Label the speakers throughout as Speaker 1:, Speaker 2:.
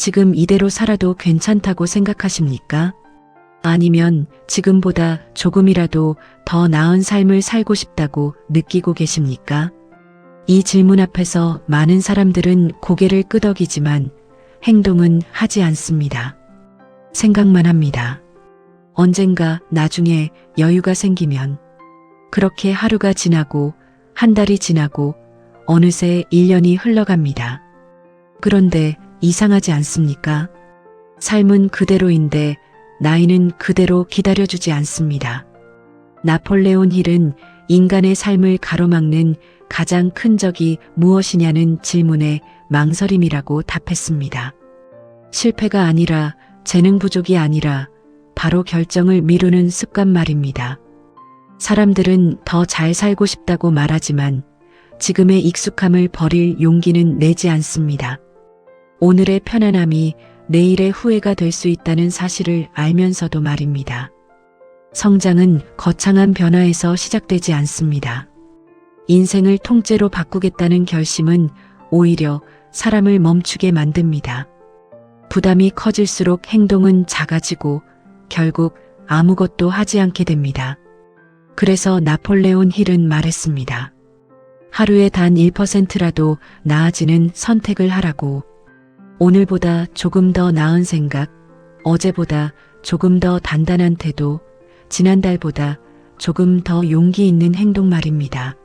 Speaker 1: 지금 이대로 살아도 괜찮다고 생각하십니까? 아니면 지금보다 조금이라도 더 나은 삶을 살고 싶다고 느끼고 계십니까? 이 질문 앞에서 많은 사람들은 고개를 끄덕이지만 행동은 하지 않습니다. 생각만 합니다. 언젠가 나중에 여유가 생기면 그렇게 하루가 지나고 한 달이 지나고 어느새 1년이 흘러갑니다. 그런데 이상하지 않습니까? 삶은 그대로인데 나이는 그대로 기다려주지 않습니다. 나폴레온 힐은 인간의 삶을 가로막는 가장 큰 적이 무엇이냐는 질문에 망설임이라고 답했습니다. 실패가 아니라 재능 부족이 아니라 바로 결정을 미루는 습관 말입니다. 사람들은 더 잘 살고 싶다고 말하지만 지금의 익숙함을 버릴 용기는 내지 않습니다. 오늘의 편안함이 내일의 후회가 될 수 있다는 사실을 알면서도 말입니다. 성장은 거창한 변화에서 시작되지 않습니다. 인생을 통째로 바꾸겠다는 결심은 오히려 사람을 멈추게 만듭니다. 부담이 커질수록 행동은 작아지고 결국 아무것도 하지 않게 됩니다. 그래서 나폴레온 힐은 말했습니다. 하루에 단 1%라도 나아지는 선택을 하라고. 오늘보다 조금 더 나은 생각, 어제보다 조금 더 단단한 태도, 지난달보다 조금 더 용기 있는 행동 말입니다.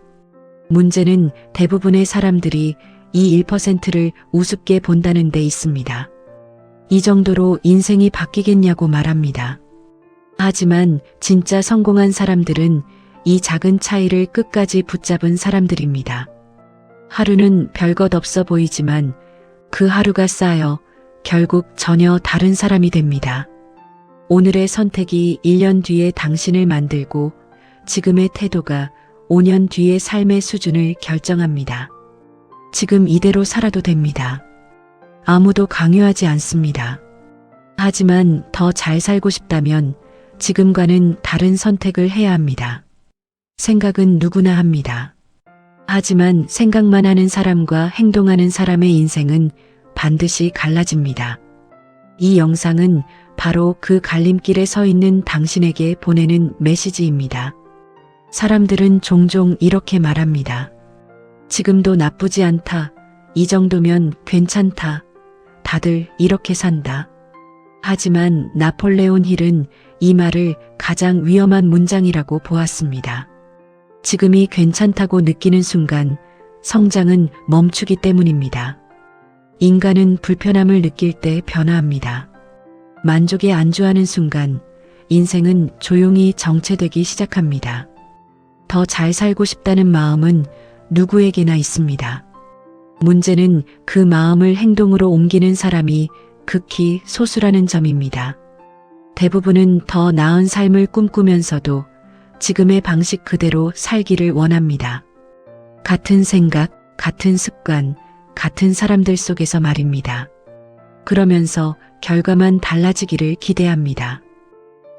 Speaker 1: 문제는 대부분의 사람들이 이 1%를 우습게 본다는 데 있습니다. 이 정도로 인생이 바뀌겠냐고 말합니다. 하지만 진짜 성공한 사람들은 이 작은 차이를 끝까지 붙잡은 사람들입니다. 하루는 별것 없어 보이지만 그 하루가 쌓여 결국 전혀 다른 사람이 됩니다. 오늘의 선택이 1년 뒤에 당신을 만들고 지금의 태도가 5년 뒤의 삶의 수준을 결정합니다. 지금 이대로 살아도 됩니다. 아무도 강요하지 않습니다. 하지만 더 잘 살고 싶다면 지금과는 다른 선택을 해야 합니다. 생각은 누구나 합니다. 하지만 생각만 하는 사람과 행동하는 사람의 인생은 반드시 갈라집니다. 이 영상은 바로 그 갈림길에 서 있는 당신에게 보내는 메시지입니다. 사람들은 종종 이렇게 말합니다. 지금도 나쁘지 않다. 이 정도면 괜찮다. 다들 이렇게 산다. 하지만 나폴레온 힐은 이 말을 가장 위험한 문장이라고 보았습니다. 지금이 괜찮다고 느끼는 순간 성장은 멈추기 때문입니다. 인간은 불편함을 느낄 때 변화합니다. 만족에 안주하는 순간 인생은 조용히 정체되기 시작합니다. 더 잘 살고 싶다는 마음은 누구에게나 있습니다. 문제는 그 마음을 행동으로 옮기는 사람이 극히 소수라는 점입니다. 대부분은 더 나은 삶을 꿈꾸면서도 지금의 방식 그대로 살기를 원합니다. 같은 생각, 같은 습관, 같은 사람들 속에서 말입니다. 그러면서 결과만 달라지기를 기대합니다.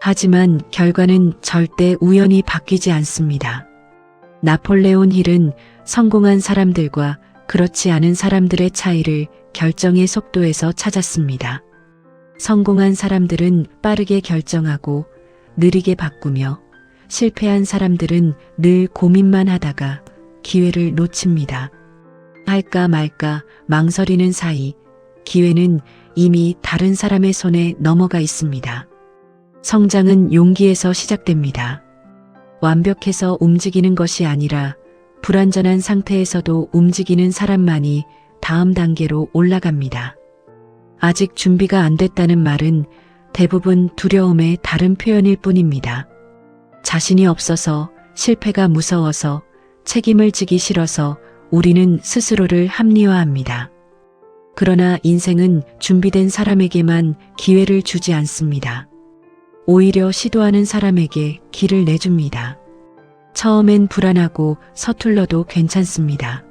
Speaker 1: 하지만 결과는 절대 우연히 바뀌지 않습니다. 나폴레온 힐은 성공한 사람들과 그렇지 않은 사람들의 차이를 결정의 속도에서 찾았습니다. 성공한 사람들은 빠르게 결정하고 느리게 바꾸며 실패한 사람들은 늘 고민만 하다가 기회를 놓칩니다. 할까 말까 망설이는 사이 기회는 이미 다른 사람의 손에 넘어가 있습니다. 성장은 용기에서 시작됩니다. 완벽해서 움직이는 것이 아니라 불완전한 상태에서도 움직이는 사람만이 다음 단계로 올라갑니다. 아직 준비가 안 됐다는 말은 대부분 두려움의 다른 표현일 뿐입니다. 자신이 없어서 실패가 무서워서 책임을 지기 싫어서 우리는 스스로를 합리화합니다. 그러나 인생은 준비된 사람에게만 기회를 주지 않습니다. 오히려 시도하는 사람에게 길을 내줍니다. 처음엔 불안하고 서툴러도 괜찮습니다.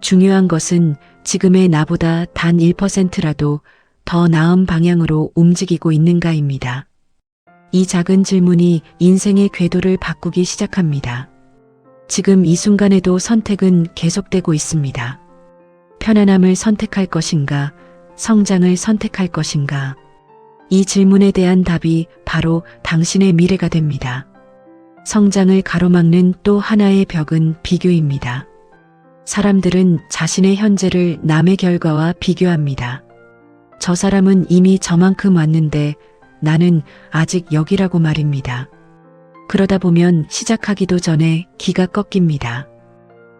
Speaker 1: 중요한 것은 지금의 나보다 단 1%라도 더 나은 방향으로 움직이고 있는가입니다. 이 작은 질문이 인생의 궤도를 바꾸기 시작합니다. 지금 이 순간에도 선택은 계속되고 있습니다. 편안함을 선택할 것인가, 성장을 선택할 것인가? 이 질문에 대한 답이 바로 당신의 미래가 됩니다. 성장을 가로막는 또 하나의 벽은 비교입니다. 사람들은 자신의 현재를 남의 결과와 비교합니다. 저 사람은 이미 저만큼 왔는데 나는 아직 여기라고 말입니다. 그러다 보면 시작하기도 전에 기가 꺾입니다.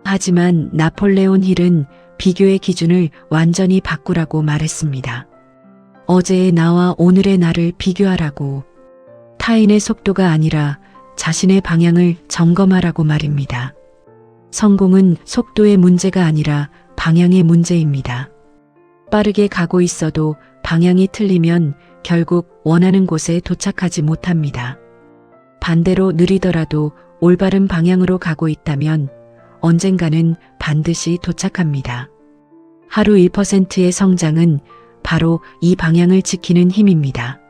Speaker 1: 하지만 나폴레온 힐은 비교의 기준을 완전히 바꾸라고 말했습니다. 어제의 나와 오늘의 나를 비교하라고 타인의 속도가 아니라 자신의 방향을 점검하라고 말입니다. 성공은 속도의 문제가 아니라 방향의 문제입니다. 빠르게 가고 있어도 방향이 틀리면 결국 원하는 곳에 도착하지 못합니다. 반대로 느리더라도 올바른 방향으로 가고 있다면 언젠가는 반드시 도착합니다. 하루 1%의 성장은 바로 이 방향을 지키는 힘입니다.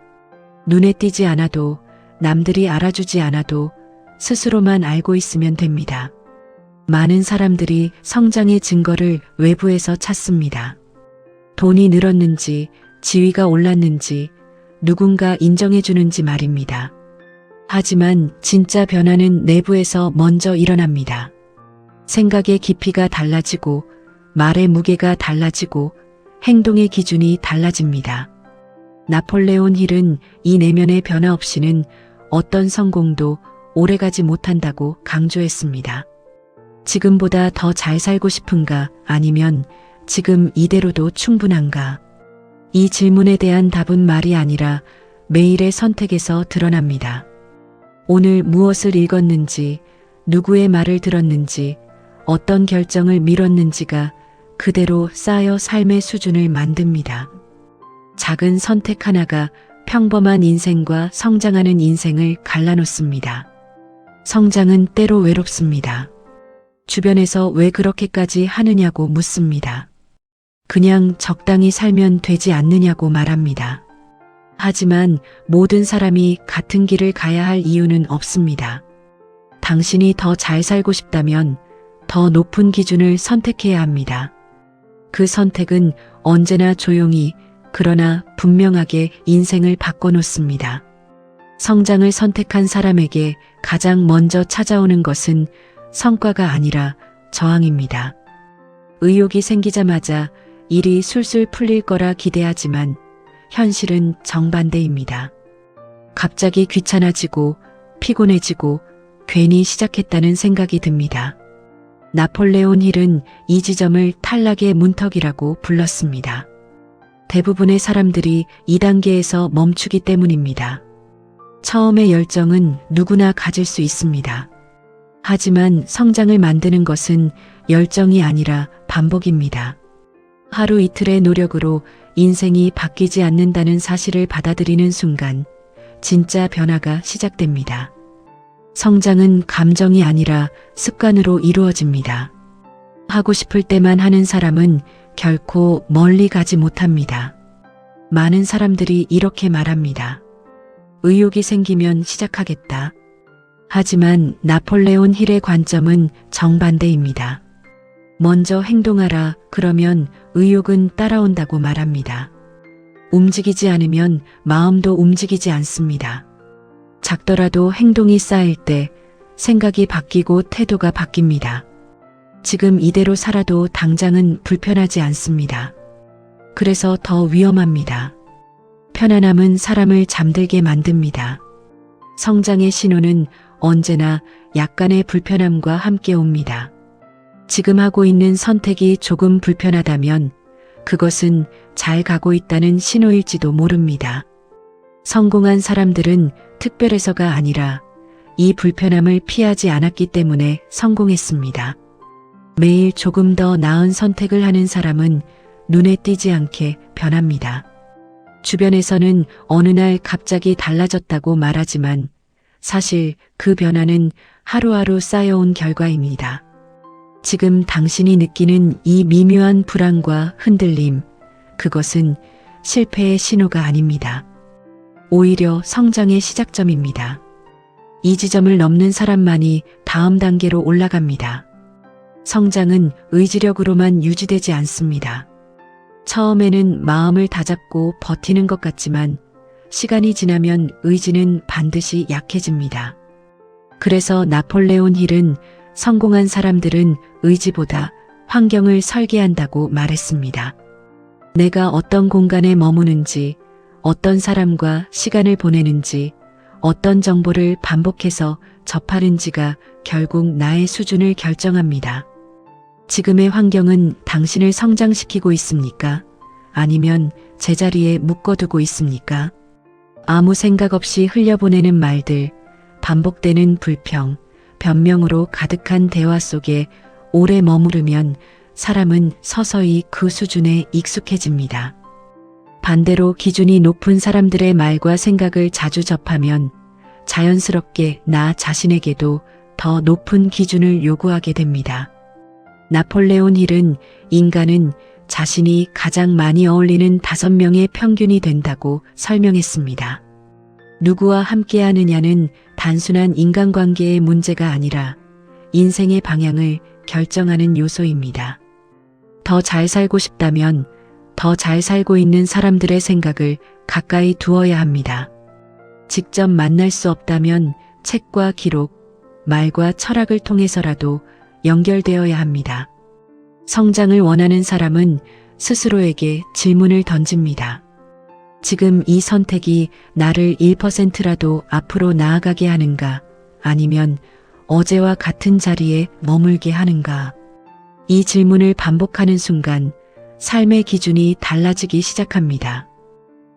Speaker 1: 눈에 띄지 않아도 남들이 알아주지 않아도 스스로만 알고 있으면 됩니다. 많은 사람들이 성장의 증거를 외부에서 찾습니다. 돈이 늘었는지, 지위가 올랐는지, 누군가 인정해주는지 말입니다. 하지만 진짜 변화는 내부에서 먼저 일어납니다. 생각의 깊이가 달라지고, 말의 무게가 달라지고, 행동의 기준이 달라집니다. 나폴레온 힐은 이 내면의 변화 없이는 어떤 성공도 오래가지 못한다고 강조했습니다. 지금보다 더 잘 살고 싶은가 아니면 지금 이대로도 충분한가? 이 질문에 대한 답은 말이 아니라 매일의 선택에서 드러납니다. 오늘 무엇을 읽었는지, 누구의 말을 들었는지, 어떤 결정을 미뤘는지가 그대로 쌓여 삶의 수준을 만듭니다. 작은 선택 하나가 평범한 인생과 성장하는 인생을 갈라놓습니다. 성장은 때로 외롭습니다. 주변에서 왜 그렇게까지 하느냐고 묻습니다. 그냥 적당히 살면 되지 않느냐고 말합니다. 하지만 모든 사람이 같은 길을 가야 할 이유는 없습니다. 당신이 더 잘 살고 싶다면 더 높은 기준을 선택해야 합니다. 그 선택은 언제나 조용히 그러나 분명하게 인생을 바꿔놓습니다. 성장을 선택한 사람에게 가장 먼저 찾아오는 것은 성과가 아니라 저항입니다. 의욕이 생기자마자 일이 술술 풀릴 거라 기대하지만 현실은 정반대입니다. 갑자기 귀찮아지고 피곤해지고 괜히 시작했다는 생각이 듭니다. 나폴레온 힐은 이 지점을 탈락의 문턱이라고 불렀습니다. 대부분의 사람들이 이 단계에서 멈추기 때문입니다. 처음의 열정은 누구나 가질 수 있습니다. 하지만 성장을 만드는 것은 열정이 아니라 반복입니다. 하루 이틀의 노력으로 인생이 바뀌지 않는다는 사실을 받아들이는 순간 진짜 변화가 시작됩니다. 성장은 감정이 아니라 습관으로 이루어집니다. 하고 싶을 때만 하는 사람은 결코 멀리 가지 못합니다. 많은 사람들이 이렇게 말합니다. 의욕이 생기면 시작하겠다. 하지만 나폴레온 힐의 관점은 정반대입니다. 먼저 행동하라 그러면 의욕은 따라온다고 말합니다. 움직이지 않으면 마음도 움직이지 않습니다. 작더라도 행동이 쌓일 때 생각이 바뀌고 태도가 바뀝니다. 지금 이대로 살아도 당장은 불편하지 않습니다. 그래서 더 위험합니다. 편안함은 사람을 잠들게 만듭니다. 성장의 신호는 언제나 약간의 불편함과 함께 옵니다. 지금 하고 있는 선택이 조금 불편하다면 그것은 잘 가고 있다는 신호일지도 모릅니다. 성공한 사람들은 특별해서가 아니라 이 불편함을 피하지 않았기 때문에 성공했습니다. 매일 조금 더 나은 선택을 하는 사람은 눈에 띄지 않게 변합니다. 주변에서는 어느 날 갑자기 달라졌다고 말하지만 사실 그 변화는 하루하루 쌓여온 결과입니다. 지금 당신이 느끼는 이 미묘한 불안과 흔들림, 그것은 실패의 신호가 아닙니다. 오히려 성장의 시작점입니다. 이 지점을 넘는 사람만이 다음 단계로 올라갑니다. 성장은 의지력으로만 유지되지 않습니다. 처음에는 마음을 다잡고 버티는 것 같지만 시간이 지나면 의지는 반드시 약해집니다. 그래서 나폴레온 힐은 성공한 사람들은 의지보다 환경을 설계한다고 말했습니다. 내가 어떤 공간에 머무는지, 어떤 사람과 시간을 보내는지, 어떤 정보를 반복해서 접하는지가 결국 나의 수준을 결정합니다. 지금의 환경은 당신을 성장시키고 있습니까? 아니면 제자리에 묶어두고 있습니까? 아무 생각 없이 흘려보내는 말들, 반복되는 불평, 변명으로 가득한 대화 속에 오래 머무르면 사람은 서서히 그 수준에 익숙해집니다. 반대로 기준이 높은 사람들의 말과 생각을 자주 접하면 자연스럽게 나 자신에게도 더 높은 기준을 요구하게 됩니다. 나폴레온 힐은 인간은 자신이 가장 많이 어울리는 다섯 명의 평균이 된다고 설명했습니다. 누구와 함께 하느냐는 단순한 인간관계의 문제가 아니라 인생의 방향을 결정하는 요소입니다. 더 잘 살고 싶다면 더 잘 살고 있는 사람들의 생각을 가까이 두어야 합니다. 직접 만날 수 없다면 책과 기록, 말과 철학을 통해서라도 연결되어야 합니다. 성장을 원하는 사람은 스스로에게 질문을 던집니다. 지금 이 선택이 나를 1%라도 앞으로 나아가게 하는가 아니면 어제와 같은 자리에 머물게 하는가? 이 질문을 반복하는 순간 삶의 기준이 달라지기 시작합니다.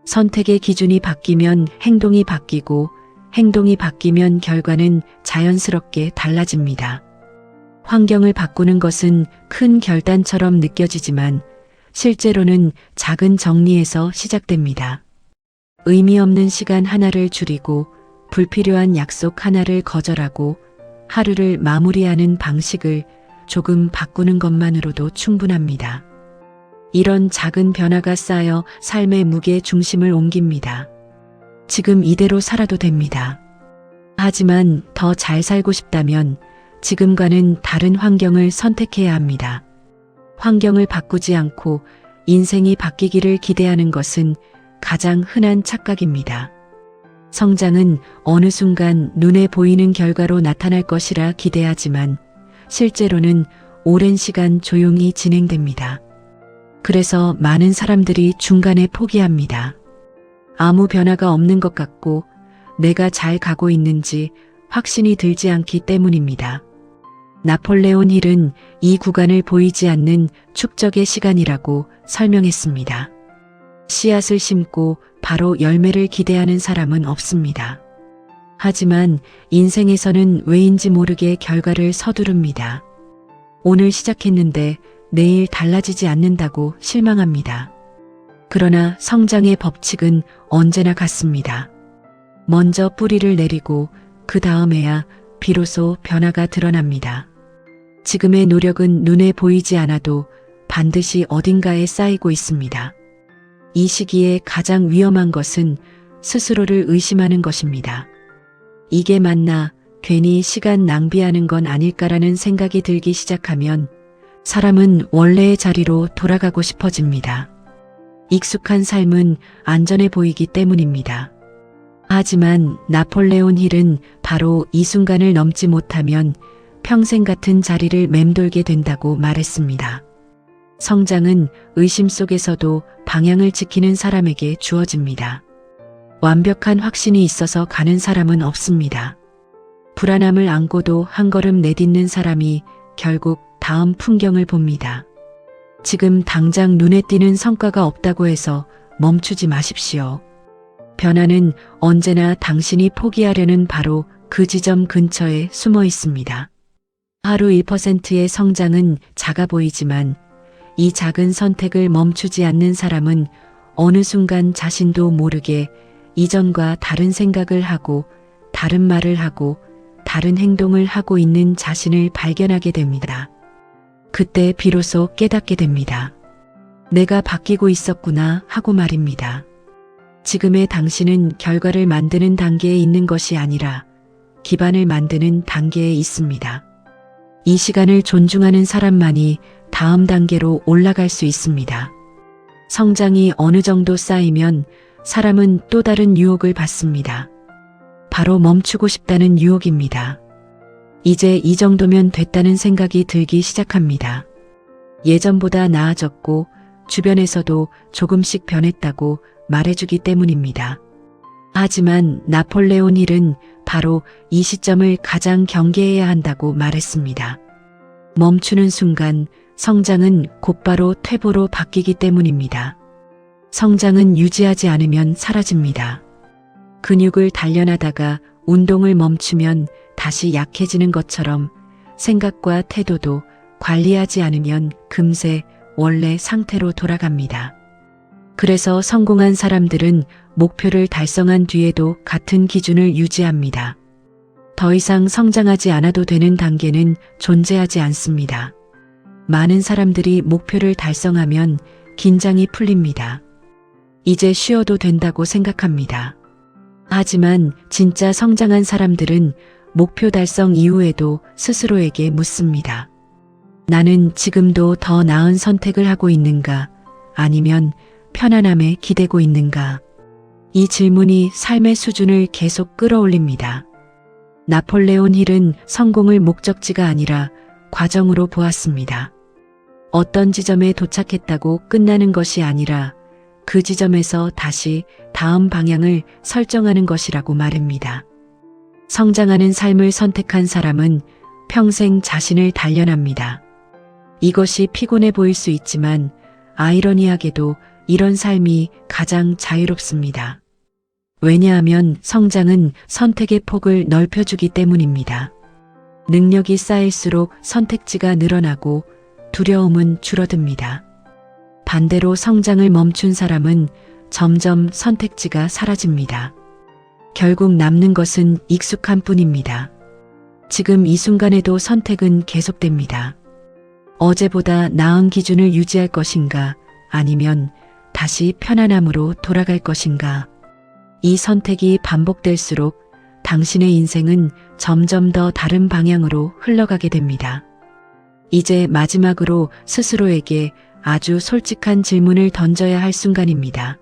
Speaker 1: 선택의 기준이 바뀌면 행동이 바뀌고 행동이 바뀌면 결과는 자연스럽게 달라집니다. 환경을 바꾸는 것은 큰 결단처럼 느껴지지만 실제로는 작은 정리에서 시작됩니다. 의미 없는 시간 하나를 줄이고 불필요한 약속 하나를 거절하고 하루를 마무리하는 방식을 조금 바꾸는 것만으로도 충분합니다. 이런 작은 변화가 쌓여 삶의 무게 중심을 옮깁니다. 지금 이대로 살아도 됩니다. 하지만 더 잘 살고 싶다면 지금과는 다른 환경을 선택해야 합니다. 환경을 바꾸지 않고 인생이 바뀌기를 기대하는 것은 가장 흔한 착각입니다. 성장은 어느 순간 눈에 보이는 결과로 나타날 것이라 기대하지만 실제로는 오랜 시간 조용히 진행됩니다. 그래서 많은 사람들이 중간에 포기합니다. 아무 변화가 없는 것 같고 내가 잘 가고 있는지 확신이 들지 않기 때문입니다. 나폴레온 힐은 이 구간을 보이지 않는 축적의 시간이라고 설명했습니다. 씨앗을 심고 바로 열매를 기대하는 사람은 없습니다. 하지만 인생에서는 왜인지 모르게 결과를 서두릅니다. 오늘 시작했는데 내일 달라지지 않는다고 실망합니다. 그러나 성장의 법칙은 언제나 같습니다. 먼저 뿌리를 내리고 그 다음에야 비로소 변화가 드러납니다. 지금의 노력은 눈에 보이지 않아도 반드시 어딘가에 쌓이고 있습니다. 이 시기에 가장 위험한 것은 스스로를 의심하는 것입니다. 이게 맞나 괜히 시간 낭비하는 건 아닐까라는 생각이 들기 시작하면 사람은 원래의 자리로 돌아가고 싶어집니다. 익숙한 삶은 안전해 보이기 때문입니다. 하지만 나폴레온 힐은 바로 이 순간을 넘지 못하면 평생 같은 자리를 맴돌게 된다고 말했습니다. 성장은 의심 속에서도 방향을 지키는 사람에게 주어집니다. 완벽한 확신이 있어서 가는 사람은 없습니다. 불안함을 안고도 한 걸음 내딛는 사람이 결국 다음 풍경을 봅니다. 지금 당장 눈에 띄는 성과가 없다고 해서 멈추지 마십시오. 변화는 언제나 당신이 포기하려는 바로 그 지점 근처에 숨어 있습니다. 하루 1%의 성장은 작아 보이지만 이 작은 선택을 멈추지 않는 사람은 어느 순간 자신도 모르게 이전과 다른 생각을 하고 다른 말을 하고 다른 행동을 하고 있는 자신을 발견하게 됩니다. 그때 비로소 깨닫게 됩니다. 내가 바뀌고 있었구나 하고 말입니다. 지금의 당신은 결과를 만드는 단계에 있는 것이 아니라 기반을 만드는 단계에 있습니다. 이 시간을 존중하는 사람만이 다음 단계로 올라갈 수 있습니다. 성장이 어느 정도 쌓이면 사람은 또 다른 유혹을 받습니다. 바로 멈추고 싶다는 유혹입니다. 이제 이 정도면 됐다는 생각이 들기 시작합니다. 예전보다 나아졌고 주변에서도 조금씩 변했다고 말해주기 때문입니다. 하지만 나폴레온 힐은 바로 이 시점을 가장 경계해야 한다고 말했습니다. 멈추는 순간 성장은 곧바로 퇴보로 바뀌기 때문입니다. 성장은 유지하지 않으면 사라집니다. 근육을 단련하다가 운동을 멈추면 다시 약해지는 것처럼 생각과 태도도 관리하지 않으면 금세 원래 상태로 돌아갑니다. 그래서 성공한 사람들은 목표를 달성한 뒤에도 같은 기준을 유지합니다. 더 이상 성장하지 않아도 되는 단계는 존재하지 않습니다. 많은 사람들이 목표를 달성하면 긴장이 풀립니다. 이제 쉬어도 된다고 생각합니다. 하지만 진짜 성장한 사람들은 목표 달성 이후에도 스스로에게 묻습니다. 나는 지금도 더 나은 선택을 하고 있는가? 아니면 편안함에 기대고 있는가? 이 질문이 삶의 수준을 계속 끌어올립니다. 나폴레온 힐은 성공을 목적지가 아니라 과정으로 보았습니다. 어떤 지점에 도착했다고 끝나는 것이 아니라 그 지점에서 다시 다음 방향을 설정하는 것이라고 말합니다. 성장하는 삶을 선택한 사람은 평생 자신을 단련합니다. 이것이 피곤해 보일 수 있지만 아이러니하게도 이런 삶이 가장 자유롭습니다. 왜냐하면 성장은 선택의 폭을 넓혀주기 때문입니다. 능력이 쌓일수록 선택지가 늘어나고 두려움은 줄어듭니다. 반대로 성장을 멈춘 사람은 점점 선택지가 사라집니다. 결국 남는 것은 익숙한 뿐입니다. 지금 이 순간에도 선택은 계속됩니다. 어제보다 나은 기준을 유지할 것인가 아니면 다시 편안함으로 돌아갈 것인가. 이 선택이 반복될수록 당신의 인생은 점점 더 다른 방향으로 흘러가게 됩니다. 이제 마지막으로 스스로에게 아주 솔직한 질문을 던져야 할 순간입니다.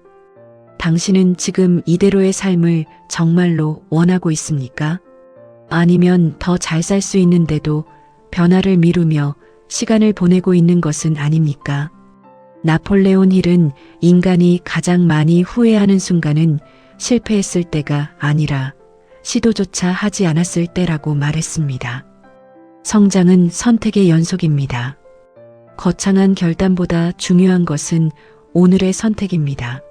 Speaker 1: 당신은 지금 이대로의 삶을 정말로 원하고 있습니까? 아니면 더 잘 살 수 있는데도 변화를 미루며 시간을 보내고 있는 것은 아닙니까? 나폴레온 힐은 인간이 가장 많이 후회하는 순간은 실패했을 때가 아니라 시도조차 하지 않았을 때라고 말했습니다. 성장은 선택의 연속입니다. 거창한 결단보다 중요한 것은 오늘의 선택입니다.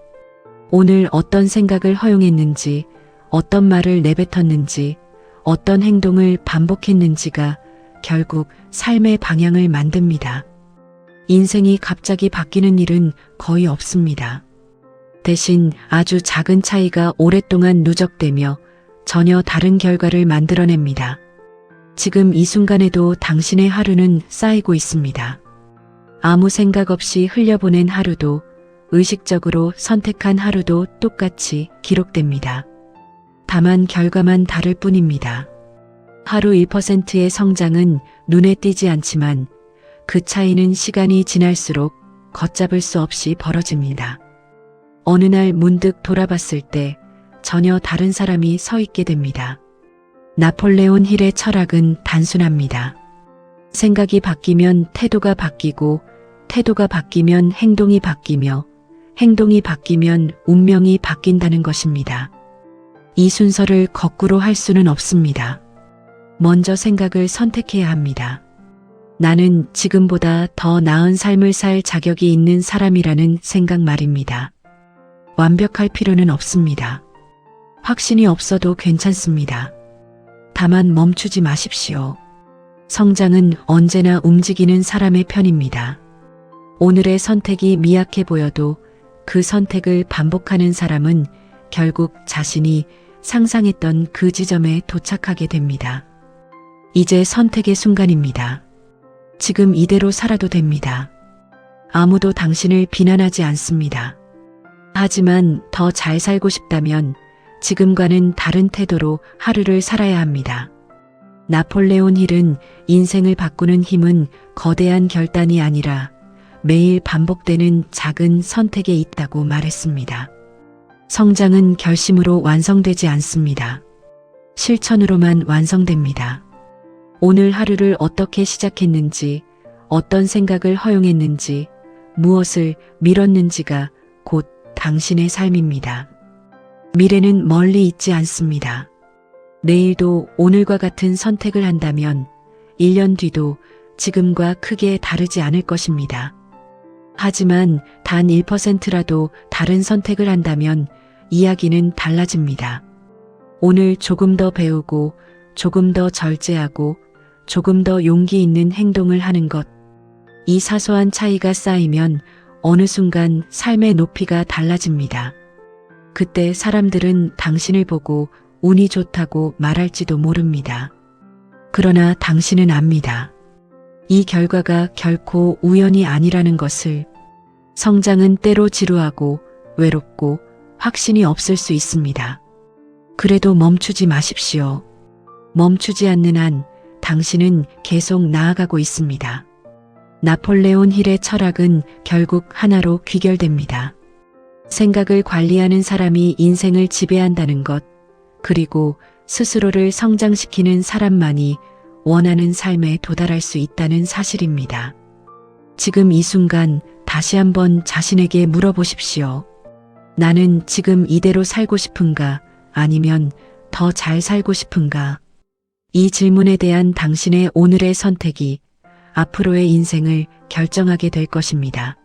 Speaker 1: 오늘 어떤 생각을 허용했는지, 어떤 말을 내뱉었는지, 어떤 행동을 반복했는지가 결국 삶의 방향을 만듭니다. 인생이 갑자기 바뀌는 일은 거의 없습니다. 대신 아주 작은 차이가 오랫동안 누적되며 전혀 다른 결과를 만들어냅니다. 지금 이 순간에도 당신의 하루는 쌓이고 있습니다. 아무 생각 없이 흘려보낸 하루도 의식적으로 선택한 하루도 똑같이 기록됩니다. 다만 결과만 다를 뿐입니다. 하루 1%의 성장은 눈에 띄지 않지만 그 차이는 시간이 지날수록 걷잡을 수 없이 벌어집니다. 어느 날 문득 돌아봤을 때 전혀 다른 사람이 서 있게 됩니다. 나폴레온 힐의 철학은 단순합니다. 생각이 바뀌면 태도가 바뀌고 태도가 바뀌면 행동이 바뀌며 행동이 바뀌면 운명이 바뀐다는 것입니다. 이 순서를 거꾸로 할 수는 없습니다. 먼저 생각을 선택해야 합니다. 나는 지금보다 더 나은 삶을 살 자격이 있는 사람이라는 생각 말입니다. 완벽할 필요는 없습니다. 확신이 없어도 괜찮습니다. 다만 멈추지 마십시오. 성장은 언제나 움직이는 사람의 편입니다. 오늘의 선택이 미약해 보여도 그 선택을 반복하는 사람은 결국 자신이 상상했던 그 지점에 도착하게 됩니다. 이제 선택의 순간입니다. 지금 이대로 살아도 됩니다. 아무도 당신을 비난하지 않습니다. 하지만 더 잘 살고 싶다면 지금과는 다른 태도로 하루를 살아야 합니다. 나폴레온 힐은 인생을 바꾸는 힘은 거대한 결단이 아니라 매일 반복되는 작은 선택에 있다고 말했습니다. 성장은 결심으로 완성되지 않습니다. 실천으로만 완성됩니다. 오늘 하루를 어떻게 시작했는지, 어떤 생각을 허용했는지, 무엇을 밀었는지가 곧 당신의 삶입니다. 미래는 멀리 있지 않습니다. 내일도 오늘과 같은 선택을 한다면 1년 뒤도 지금과 크게 다르지 않을 것입니다. 하지만 단 1%라도 다른 선택을 한다면 이야기는 달라집니다. 오늘 조금 더 배우고 조금 더 절제하고 조금 더 용기 있는 행동을 하는 것. 이 사소한 차이가 쌓이면 어느 순간 삶의 높이가 달라집니다. 그때 사람들은 당신을 보고 운이 좋다고 말할지도 모릅니다. 그러나 당신은 압니다. 이 결과가 결코 우연이 아니라는 것을 성장은 때로 지루하고 외롭고 확신이 없을 수 있습니다. 그래도 멈추지 마십시오. 멈추지 않는 한 당신은 계속 나아가고 있습니다. 나폴레온 힐의 철학은 결국 하나로 귀결됩니다. 생각을 관리하는 사람이 인생을 지배한다는 것, 그리고 스스로를 성장시키는 사람만이 원하는 삶에 도달할 수 있다는 사실입니다. 지금 이 순간 다시 한번 자신에게 물어보십시오. 나는 지금 이대로 살고 싶은가 아니면 더 잘 살고 싶은가? 이 질문에 대한 당신의 오늘의 선택이 앞으로의 인생을 결정하게 될 것입니다.